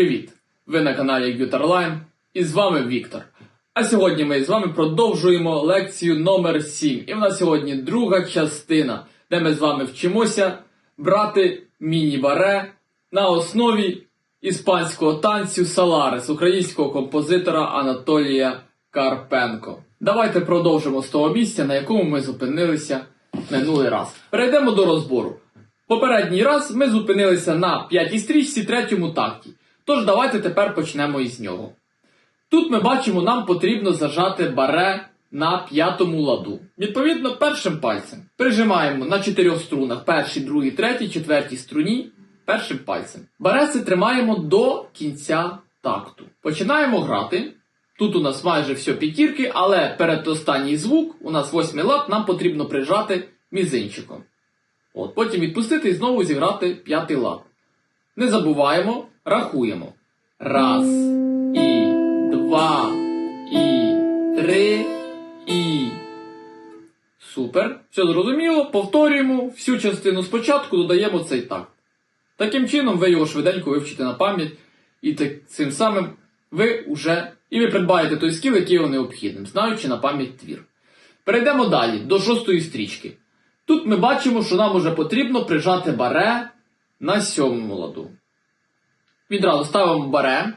Привіт! Ви на каналі Guitarline і з вами Віктор. А сьогодні ми з вами продовжуємо лекцію номер 7. І в нас сьогодні друга частина, де ми з вами вчимося брати міні-баре на основі іспанського танцю Саларес українського композитора Анатолія Карпенко. Давайте продовжимо з того місця, на якому ми зупинилися минулий раз. Перейдемо до розбору. Попередній раз ми зупинилися на п'ятій стрічці третьому такті. Тож давайте тепер почнемо із нього. Тут ми бачимо, нам потрібно зажати баре на п'ятому ладу. Відповідно, першим пальцем прижимаємо на чотирьох струнах першій, другій, третій, четвертій струні першим пальцем. Бареси тримаємо до кінця такту. Починаємо грати. Тут у нас майже все п'ятірки, але перед останній звук, у нас восьмий лад, нам потрібно прижати мізинчиком. От, потім відпустити і знову зіграти п'ятий лад. Не забуваємо, рахуємо. Раз, і, два, і, три, і. Супер. Все зрозуміло. Повторюємо всю частину спочатку, додаємо цей такт. Таким чином, ви його швиденько вивчите на пам'ять, і так, цим самим ви вже і ви придбаєте той скіл, який вам необхідним, знаючи на пам'ять твір. Перейдемо далі до шостої стрічки. Тут ми бачимо, що нам уже потрібно прижати баре на сьомому ладу. Відразу ставимо баре,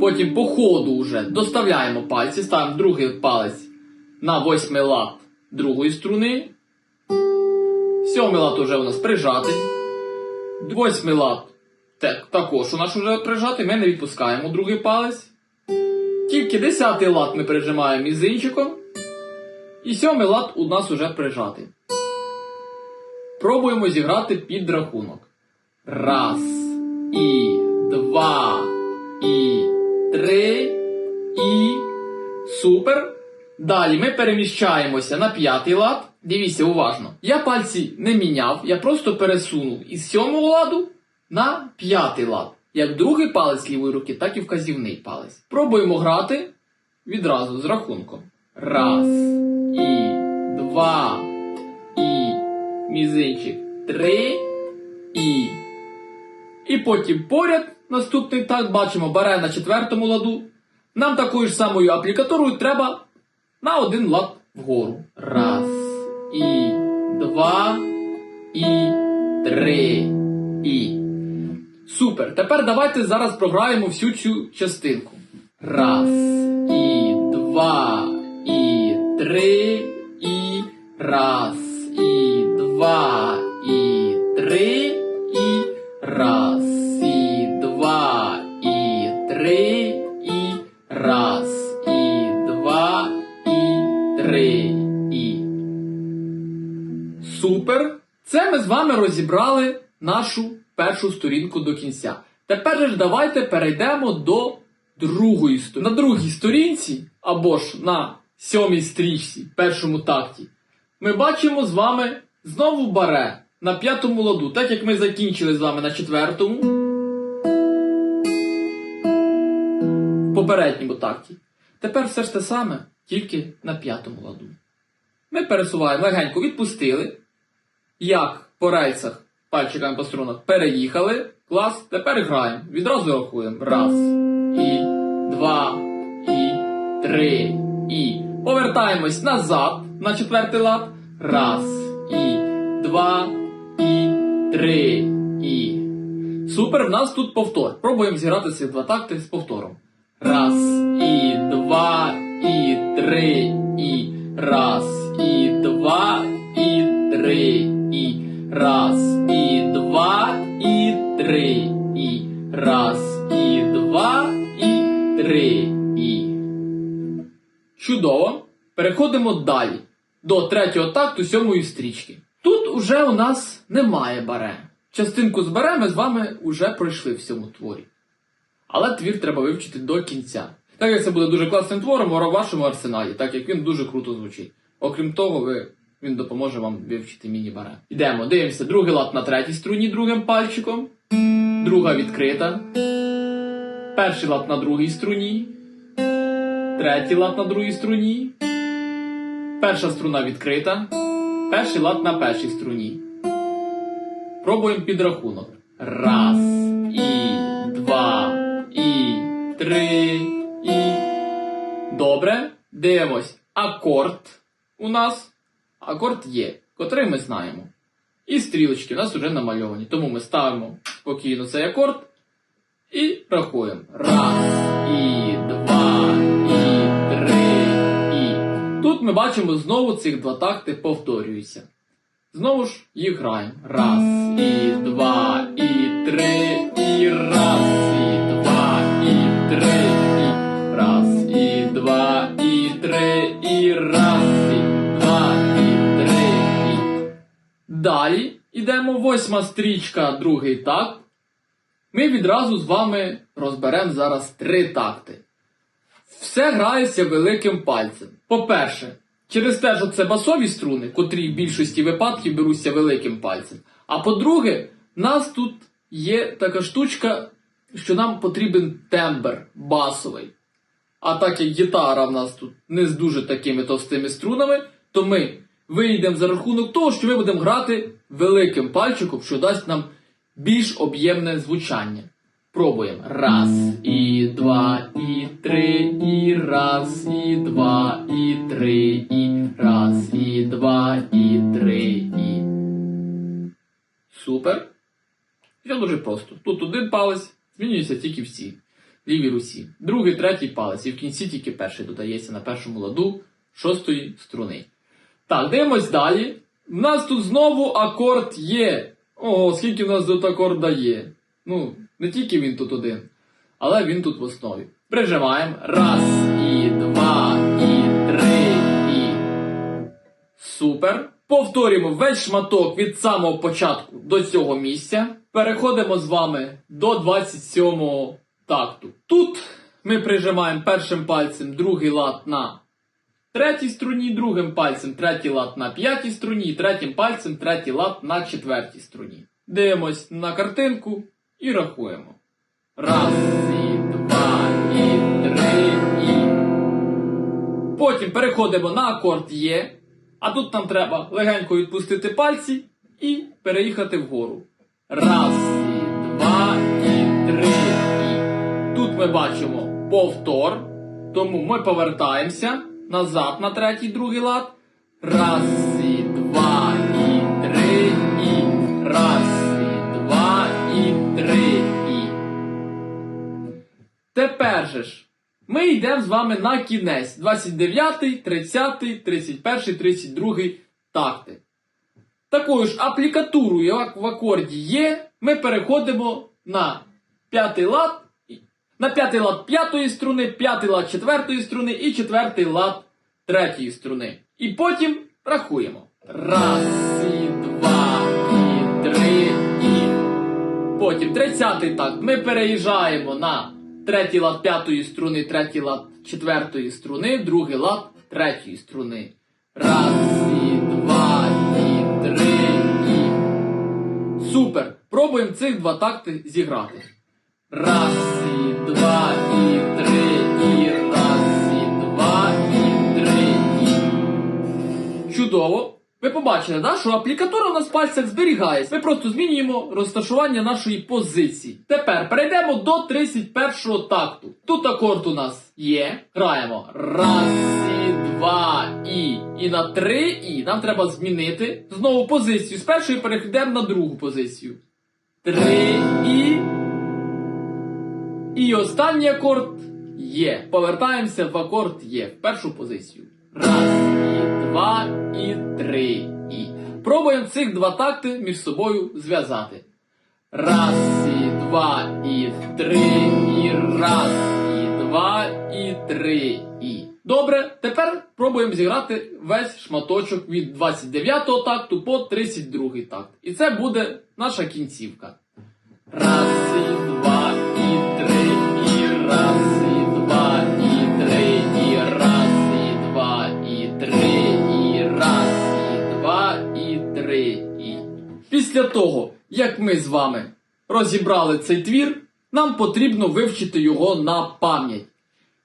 потім по ходу вже доставляємо пальці, ставимо другий палець на восьмий лад другої струни. Сьомий лад уже у нас прижатий. Восьмий лад так, також у нас вже прижатий, ми не відпускаємо другий палець. Тільки десятий лад ми прижимаємо мізинчиком. І сьомий лад у нас уже прижатий. Пробуємо зіграти під рахунок. Раз, і, два, і, три, і. Супер. Далі ми переміщаємося на п'ятий лад. Дивіться уважно. Я пальці не міняв, я просто пересунув із сьомого ладу на п'ятий лад. Як другий палець лівої руки, так і вказівний палець. Пробуємо грати відразу з рахунком. Раз, і, два, і, мізинчик, три, і. І потім поряд наступний такт бачимо баре на четвертому ладу. Нам такою ж самою аплікатурою треба на один лад вгору. Раз, і, два, і, три, і. Супер. Тепер давайте зараз програємо всю цю частинку. Раз, і, два, і, три, і. Раз, розібрали нашу першу сторінку до кінця. Тепер ж давайте перейдемо до другої сторінки. На другій сторінці, або ж на сьомій стрічці, першому такті, ми бачимо з вами знову баре на п'ятому ладу, так як ми закінчили з вами на четвертому. В попередньому такті. Тепер все ж те саме, тільки на п'ятому ладу. Ми пересуваємо легенько відпустили. Як по рельсах пальчиками по струнах переїхали. Клас, тепер граємо. Відразу рахуємо. Раз, і, два, і, три, і. Повертаємось назад на четвертий лад. Раз, і, два, і, три, і. Супер, в нас тут повтор. Пробуємо зіграти ці два такти з повтором. Раз, і, два, і, три, і. Раз, Чудово. Переходимо далі. До третього такту сьомої стрічки. Тут уже у нас немає баре. Частинку з баре ми з вами уже пройшли в цьому творі. Але твір треба вивчити до кінця. Так як це буде дуже класним твором у вашому арсеналі, так як він дуже круто звучить. Окрім того, ви, він допоможе вам вивчити міні-баре. Йдемо, дивимося, другий лад на третій струні другим пальчиком. Друга відкрита. Перший лад на другій струні третій лад на другій струні, перша струна відкрита, перший лад на першій струні. Пробуємо підрахунок. Раз, і, два, і, три, і. Добре. Дивимось. Акорд у нас. Акорд є, котрий ми знаємо. І стрілочки у нас вже намальовані. Тому ми ставимо спокійно цей акорд і рахуємо. Раз, і. Ми бачимо знову цих два такти повторюються. Знову ж їх граємо. Раз, і два, і три, і раз, і два, і три, і раз, і два, і три, і раз, і два, і три, і. Далі йдемо восьма стрічка, другий такт. Ми відразу з вами розберемо зараз три такти. Все грається великим пальцем. По-перше, через те, що це басові струни, котрі в більшості випадків беруться великим пальцем. А по-друге, нас тут є така штучка, що нам потрібен тембр басовий. А так як гітара в нас тут не з дуже такими товстими струнами, то ми вийдемо за рахунок того, що ми будемо грати великим пальчиком, що дасть нам більш об'ємне звучання. Пробуємо. Раз, і два, і три, і раз, і два, Все дуже просто. Тут один палець змінюється тільки всі. Лівій русі. Другий, третій палець. І в кінці тільки перший додається на першому ладу шостої струни. Так, дивимось далі. У нас тут знову акорд є. Ого, скільки в нас тут акорда є. Ну, не тільки він тут один, але він тут в основі. Прижимаємо. Раз, і два, і три, і. Супер. Повторюємо весь шматок від самого початку до цього місця. Переходимо з вами до 27-го такту. Тут ми прижимаємо першим пальцем другий лад на третій струні, другим пальцем третій лад на п'ятій струні, третім пальцем третій лад на четвертій струні. Дивимось на картинку і рахуємо. Раз, і два, і три, і. Потім переходимо на акорд Є. А тут нам треба легенько відпустити пальці і переїхати вгору. Раз, і два, і три, і. Тут ми бачимо повтор. Тому ми повертаємося назад на третій другий лад. Раз, і два, і три, і. Раз, і два, і три, і. Тепер же ж. Ми йдемо з вами на кінець 29, 30, 31, 32 такти. Такою ж аплікатурою, як в акорді є, ми переходимо на п'ятий лад, на п'ятий лад п'ятої струни, п'ятий лад четвертої струни і четвертий лад третьої струни. І потім рахуємо. Раз, і два, і три, і. Потім тридцятий такт. Ми переїжджаємо на третій лад п'ятої струни, третій лад четвертої струни, другий лад третьої струни. Раз, Супер! Пробуємо цих два такти зіграти. Раз, і два, і три, і раз, і два, і три, і. Чудово! Ви побачили, да, що аплікатура у нас в пальцях зберігається. Ми просто змінюємо розташування нашої позиції. Тепер перейдемо до 31-го такту. Тут акорд у нас є. Граємо. Раз, і два, і. І на три і. Нам треба змінити знову позицію. З першої перейдемо на другу позицію. Три і. І останній акорд є. Повертаємося в акорд є. В першу позицію. Раз, і два, і три, і. Пробуємо цих два такти між собою зв'язати. Раз, і два, і три, і раз, і два, і три, і. Добре, тепер пробуємо зіграти весь шматочок від 29-го такту по 32-й такт. І це буде наша кінцівка. Раз, і два, Після того, як ми з вами розібрали цей твір, нам потрібно вивчити його на пам'ять.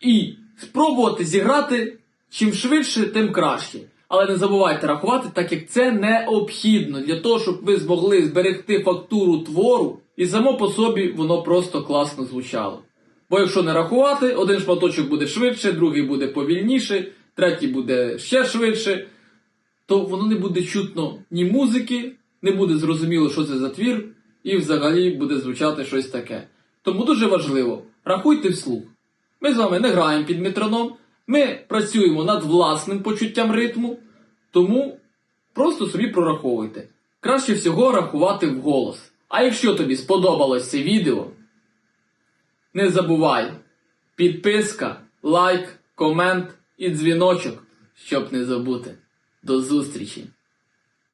І спробувати зіграти чим швидше, тим краще. Але не забувайте рахувати, так як це необхідно для того, щоб ви змогли зберегти фактуру твору, і само по собі воно просто класно звучало. Бо якщо не рахувати, один шматочок буде швидше, другий буде повільніше, третій буде ще швидше, то воно не буде чутно ні музики, не буде зрозуміло, що це за твір, і взагалі буде звучати щось таке. Тому дуже важливо, рахуйте вслух. Ми з вами не граємо під метроном, ми працюємо над власним почуттям ритму, тому просто собі прораховуйте. Краще всього рахувати вголос. А якщо тобі сподобалось це відео, не забувай підписка, лайк, комент і дзвіночок, щоб не забути. До зустрічі!